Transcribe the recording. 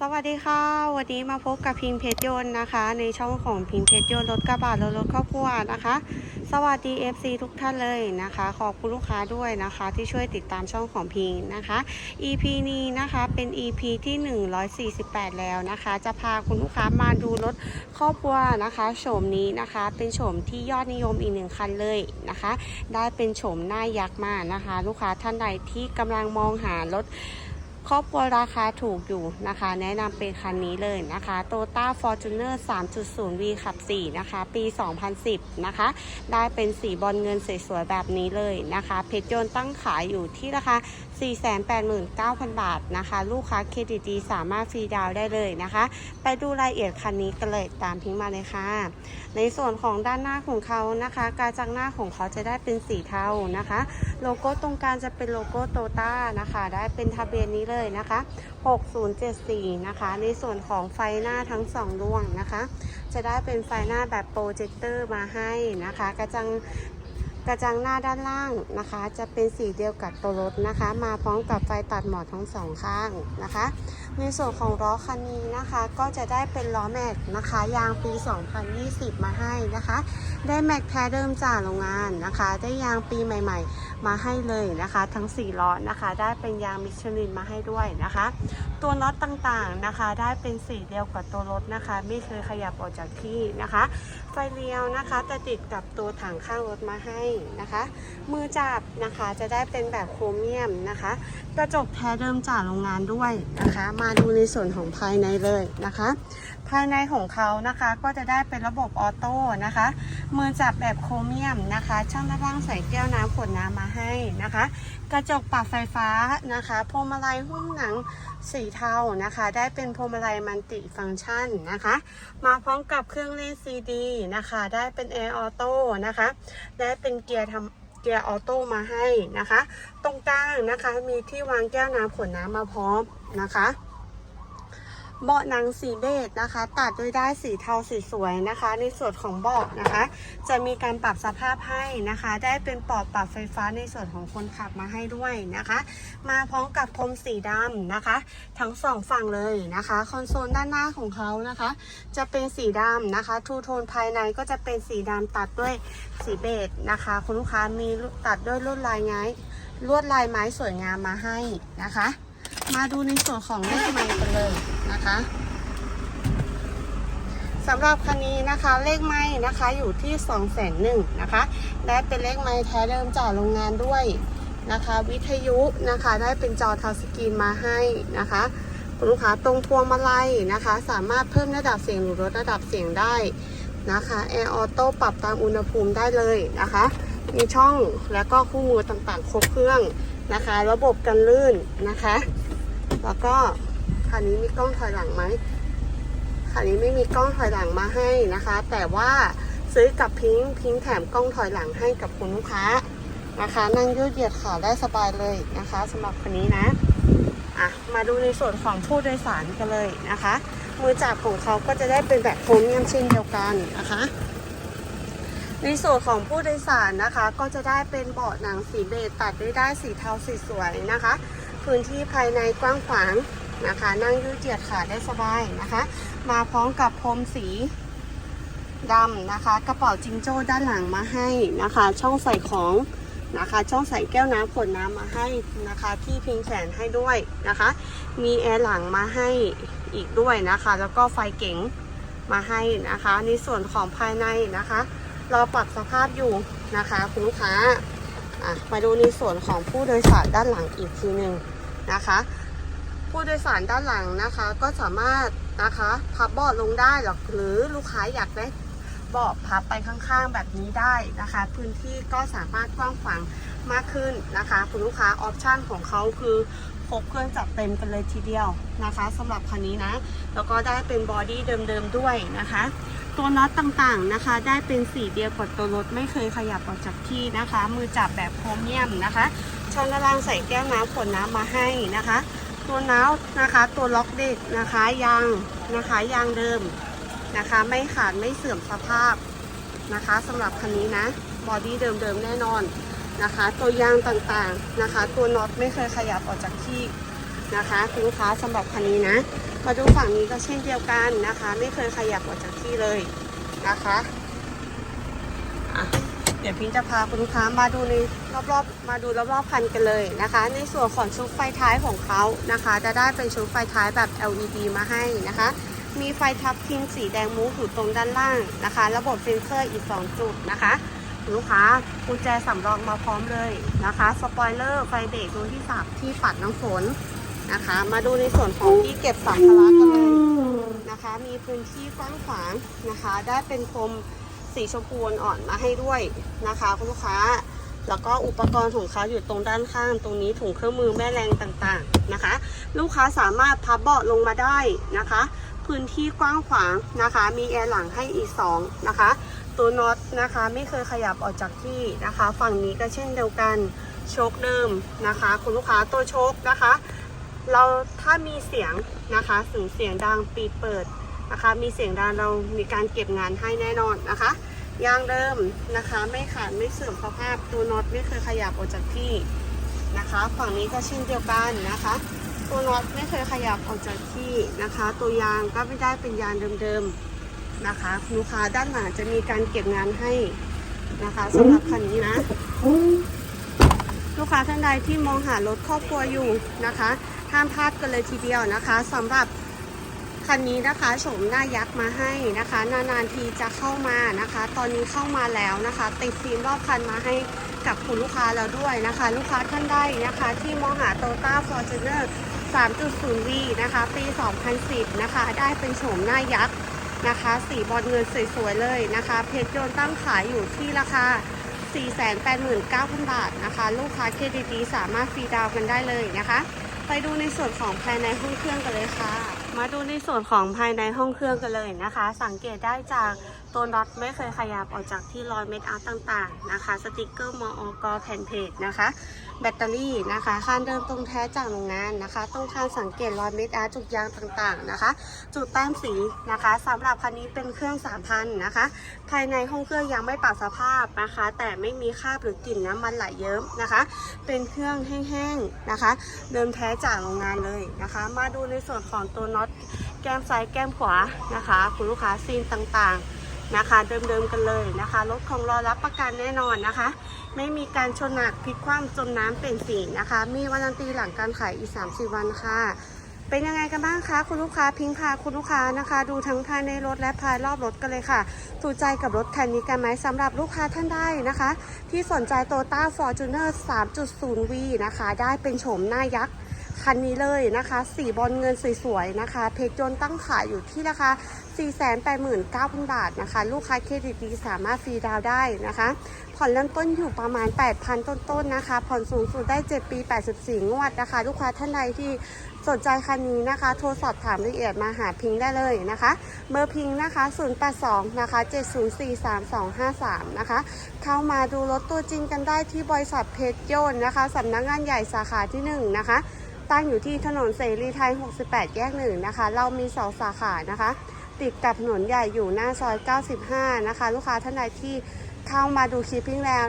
สวัสดีค่ะ วันนี้มาพบกับพิงเพชรยนต์นะคะ ในช่องของพิงเพชรยนต์รถกระบะและรถครอบครัวนะคะ สวัสดี FC ทุกท่านเลยนะคะ ขอบคุณลูกค้าด้วยนะคะ ที่ช่วยติดตามช่องของพิงนะคะ EP นี้นะคะเป็น EP ที่ 148 แล้วนะคะ จะพาคุณลูกค้ามาดูรถครอบครัวนะคะโฉมนี้นะคะ เป็นโฉมที่ยอดนิยมอีกหนึ่งคันเลยนะคะ ได้เป็นโฉมหน้ายักษ์มากนะคะ ลูกค้าท่านใดที่กำลังมองหารถ ครอบครัวราคาถูกอยู่นะคะ แนะนำเป็นคันนี้เลยนะคะ Toyota Fortuner 3.0V ขับ 4 นะคะ ปี 2010 นะคะ ได้เป็นสีบอลเงินสวยๆแบบนี้เลยนะคะ เพชรยนตั้งขายอยู่ที่ราคา 489,000 บาทนะคะ ลูกค้าเครดิตดีสามารถฟรีดาวน์ได้เลยนะคะ ไปดูรายละเอียดคันนี้กันเลยตามพิงมาเลยค่ะ ในส่วนของด้านหน้าของเขานะคะ การจังหน้าของเขาจะได้เป็นสีเทานะคะ โลโก้ตรงกลางจะเป็นโลโก้โตต้านะคะ ได้เป็นทะเบียนนี้เลยนะคะ 6074 นะคะ ในส่วนของไฟหน้าทั้งสองดวงนะคะ จะได้เป็นไฟหน้าแบบโปรเจคเตอร์มาให้นะคะ กระจังกระจังหน้าด้านล่างนะคะ จะเป็นสีเดียวกับตัวรถนะคะ มาพร้อมกับไฟตัดหมอกทั้งสองข้างนะคะ ในส่วนของล้อคันนี้นะคะ ก็จะได้เป็นล้อแม็กนะคะ ยางปี 2020 มาให้นะคะ ได้แม็กแท้เดิมจากโรงงานนะคะ ได้ยางปีใหม่ ๆ มาให้เลยนะคะ ทั้ง4ล้อนะคะ ได้เป็นยางมิชลินมาให้ด้วยนะคะ ตัวน็อตต่างๆนะคะ ได้เป็นสีเดียวกับตัวรถนะคะ ไม่เคยขยับออกจากที่นะคะ ไฟเลี้ยวนะคะจะติดกับตัวถังข้างรถมาให้นะคะ มือจับนะคะจะได้เป็นแบบโครเมียมนะคะ กระจกแท้เดิมจากโรงงานด้วยนะคะ มาดูในส่วนของภายในเลยนะคะ ภายในของเขานะคะก็จะได้เป็นระบบออโต้นะคะ มือจับแบบโครเมียมนะคะ ช่องด้านล่างใส่แก้วน้ำขวดน้ำมาให้นะคะ กระจกปรับไฟฟ้านะคะพวงมาลัยหุ้มหนังสีเทานะคะ ได้เป็นพวงมาลัยมันติฟังก์ชันนะคะ มาพร้อมกับเครื่องเล่นซีดีนะคะ ได้เป็นแอร์ออโต้นะคะได้เป็นเกียร์ทำเกียร์ออโต้มาให้นะคะ ตรงกลางนะคะมีที่วางแก้วน้ำขวดน้ำมาพร้อมนะคะ เบาะหนังสีเบจนะคะ ตัดด้วยได้ายสีเทาสีสวยนะคะ ในส่วนของเบาะนะคะ จะมีการปรับสภาพให้นะคะ ได้เป็นปลอบปรับไฟฟ้าในส่วนของคนขับมาให้ด้วยนะคะ มาพร้อมกับพรมสีดำนะคะ ทั้งสองฝั่งเลยนะคะคอนโซลด้านหน้าของเขานะคะ จะเป็นสีดำนะคะทูโทนภายในก็จะเป็นสีดำตัดด้วยสีเบจนะคะ คุณลูกค้ามีตัดด้วยลวดลายไม้ลวดลายไม้สวยงามมาให้นะคะ มาดูในส่วนของเลขไมล์กันเลยนะคะสำหรับคันนี้นะคะเลขไม้นะคะอยู่ที่2 0 0 0 0 0นะคะ ได้เป็นเลขไม้แท้เดิมจากโรงงานด้วยนะคะ วิทยุนะคะได้เป็นจอทัชสกรีนมาให้นะคะคุณลูกค้าตรงพวงมาลัยนะคะ สามารถเพิ่มระดับเสียงหรือลดระดับเสียงได้นะคะแอร์ออโต้ปรับตามอุณหภูมิได้เลยนะคะ มีช่องแล้วก็คู่มือต่างๆ ครบเครื่องนะคะ ระบบกันลื่นนะคะ แล้วก็คันนี้มีกล้องถอยหลังไหมคันนี้ไม่มีกล้องถอยหลังมาให้นะคะ แต่ว่าซื้อกับพิงค์พิงค์แถมกล้องถอยหลังให้กับคุณลูกค้านะคะ นั่งยืดเหยียดขาได้สบายเลยนะคะสำหรับคันนี้นะอะมาดูในส่วนของผู้โดยสารกันเลยนะคะ มือจับของเขาก็จะได้เป็นแบบโครเมียมเช่นเดียวกันนะคะในส่วนของผู้โดยสารนะคะ ก็จะได้เป็นเบาะหนังสีเบจตัดด้วยได้สีเทาสีสวยนะคะ พื้นที่ภายในกว้างขวางนะคะ นั่งยืดเหยียดขาได้สบายนะคะ มาพร้อมกับพรมสีดำนะคะ กระเป๋าจิงโจ้ด้านหลังมาให้นะคะ ช่องใส่ของนะคะ ช่องใส่แก้วน้ำขวดน้ำมาให้นะคะ ที่พิงแขนให้ด้วยนะคะ มีแอร์หลังมาให้อีกด้วยนะคะ แล้วก็ไฟเก๋งมาให้นะคะ ในส่วนของภายในนะคะรอปรับสภาพอยู่นะคะ คุณลูกค้ามาดูในส่วนของผู้โดยสารด้านหลังอีกทีหนึ่ง นะคะ ผู้โดยสารด้านหลังนะคะก็สามารถนะคะพับเบาะลงได้หรอกหรือลูกค้าอยากได้เบาะพับไปข้างๆแบบนี้ได้นะคะ พื้นที่ก็สามารถกว้างขวางมากขึ้นนะคะคุณลูกค้าออปชันของเขาคือครบเครื่องจัดเต็มกันเลยทีเดียวนะคะสำหรับคันนี้นะ แล้วก็ได้เป็นบอดี้เดิมๆด้วยนะคะ ตัวน็อตต่างๆนะคะ ได้เป็นสีเดียวกับตัวรถไม่เคยขยับออกจากที่นะคะ มือจับแบบโครเมียมนะคะ ช่องด้านล่างใส่แก้วน้ำขวดน้ำมาให้นะคะ ตัวน้าวนะคะ ตัวล็อกเด็กนะคะยางนะคะยางเดิมนะคะ ไม่ขาดไม่เสื่อมสภาพนะคะสำหรับคันนี้นะบอดี้เดิมๆแน่นอนนะคะ ตัวยางต่างๆนะคะ ตัวน็อตไม่เคยขยับออกจากที่นะคะคุณลูกค้าสำหรับคันนี้นะมาดูฝั่งนี้ก็เช่นเดียวกันนะคะ ไม่เคยขยับออกจากที่เลยนะคะ เดี๋ยวพิงจะพาคุณลูกค้ามาดูในรอบๆมาดูรอบๆคันกันเลยนะคะ ในส่วนของชุดไฟท้ายของเขานะคะ จะได้เป็นชุดไฟท้ายแบบ LED มาให้นะคะ มีไฟทับทิมสีแดงมุกอยู่ตรงด้านล่างนะคะ ระบบเซ็นเซอร์อีก 2 จุดนะคะลูกค้ากุญแจสำรองมาพร้อมเลยนะคะสปอยเลอร์ไฟเบรกตัวที่สามที่ปัดน้ำฝนนะคะ มาดูในส่วนของที่เก็บสัมภาระกันเลยนะคะ มีพื้นที่กว้างขวางนะคะ ได้เป็นพรม สีชมพูอ่อนมาให้ด้วยนะคะคุณลูกค้า แล้วก็อุปกรณ์ของเขาอยู่ตรงด้านข้าง ตรงนี้ถุงเครื่องมือแม่แรงต่างๆนะคะ ลูกค้าสามารถพับเบาะลงมาได้นะคะ พื้นที่กว้างขวางนะคะ มีแอร์หลังให้อีก2นะคะ ตัวน็อตนะคะไม่เคยขยับออกจากที่นะคะ ฝั่งนี้ก็เช่นเดียวกันโชคเดิมนะคะ คุณลูกค้าตัวโชคนะคะ เราถ้ามีเสียงนะคะถึงเสียงดังปีเปิด นะคะ มีเสียงดังเรามีการเก็บงานให้แน่นอนนะคะยางเดิมนะคะ ไม่ขาดไม่เสื่อมสภาพตัวน็อตไม่เคยขยับออกจากที่นะคะ ฝั่งนี้ก็เช่นเดียวกันนะคะ ตัวน็อตไม่เคยขยับออกจากที่นะคะ ตัวยางก็ไม่ได้เป็นยางเดิมๆนะคะลูกค้าด้านหลังจะมีการเก็บงานให้นะคะสำหรับคันนี้นะลูกค้าท่านใดที่มองหารถครอบครัวอยู่นะคะห้ามพลาดกันเลยทีเดียวนะคะสำหรับ คันนี้นะคะโฉมหน้ายักษ์มาให้นะคะ นานๆทีจะเข้ามานะคะ ตอนนี้เข้ามาแล้วนะคะ ติดฟิล์มรอบคันมาให้กับคุณลูกค้าแล้วด้วยนะคะ ลูกค้าท่านใดนะคะ ที่มองหา Toyota Fortuner 3.0V นะคะ ปี 2010 นะคะ ได้เป็นโฉมหน้ายักษ์นะคะ สีบอลเงินสวยๆเลยนะคะ เพชรยนต์ตั้งขายอยู่ที่ราคา 489,000 บาทนะคะ ลูกค้าเครดิตดีสามารถฟรีดาวน์กันได้เลยนะคะ ไปดูในส่วนของภายในห้องเครื่องกันเลยค่ะ มาดูในส่วนของภายในห้องเครื่องกันเลยนะคะ สังเกตได้จาก ตัวน็อตไม่เคยขยับออกจากที่รอยเม็ดอาร์ตต่างๆนะคะ สติกเกอร์มออกแผ่นเพจนะคะ แบตเตอรี่นะคะคานเดิมตรงแท้จากโรงงานนะคะตรงคานสังเกตรอยเม็ดอาร์ตจุดยางต่างๆนะคะ จุดแต้มสีนะคะสำหรับคันนี้เป็นเครื่อง3,000นะคะ ภายในห้องเครื่องยังไม่ปรับสภาพนะคะ แต่ไม่มีคราบหรือกลิ่นน้ำมันไหลเยิ้มนะคะ เป็นเครื่องแห้งๆนะคะ เดิมแท้จากโรงงานเลยนะคะ มาดูในส่วนของตัวน็อตแก้มซ้ายแก้มขวานะคะ คุณลูกค้าซีนต่างๆ นะคะเดิมๆกันเลยนะคะรถของเรารับประกันแน่นอนนะคะ ไม่มีการชนหนักพลิกคว่ำจมน้ำเป็นสีนะคะ มีวันตีหลังการขายอีก30วันค่ะ เป็นยังไงกันบ้างคะ คุณลูกค้าพิงค์พาคุณลูกค้านะคะ ดูทั้งภายในรถและภายรอบรถกันเลยค่ะถูกใจกับรถคันนี้กันไหมสำหรับลูกค้าท่านใดนะคะ ที่สนใจโตต้าฟอร์จูเนอร์ 3.0V นะคะ ได้เป็นโฉมหน้ายักษ์ คันนี้เลยนะคะสีบอลเงินสวยๆนะคะ เพชรยนต์ตั้งขายอยู่ที่ราคา 489,000 บาทนะคะ ลูกค้าเครดิตดีสามารถฟรีดาวได้นะคะ ผ่อนเริ่มต้นอยู่ประมาณ 8,000 ต้นๆนะคะ ผ่อนสูงสุดได้ 7 ปี 84 งวดนะคะ ลูกค้าท่านใดที่สนใจคันนี้นะคะ โทรสอบถามรายละเอียดมาหาพิงค์ได้เลยนะคะ เบอร์พิงค์นะคะ 082 นะคะ 7043253 นะคะ เข้ามาดูรถตัวจริงกันได้ที่บริษัทเพชรยนต์นะคะ สำนักงานใหญ่สาขาที่ 1 นะคะ ตั้งอยู่ที่ถนนเสรีไทย 68 แยกหนึ่งนะคะ เรามีสองสาขานะคะ ติดกับถนนใหญ่อยู่หน้าซอย 95 นะคะ ลูกค้าท่านใดที่เข้ามาดูคลิปพิงแล้ว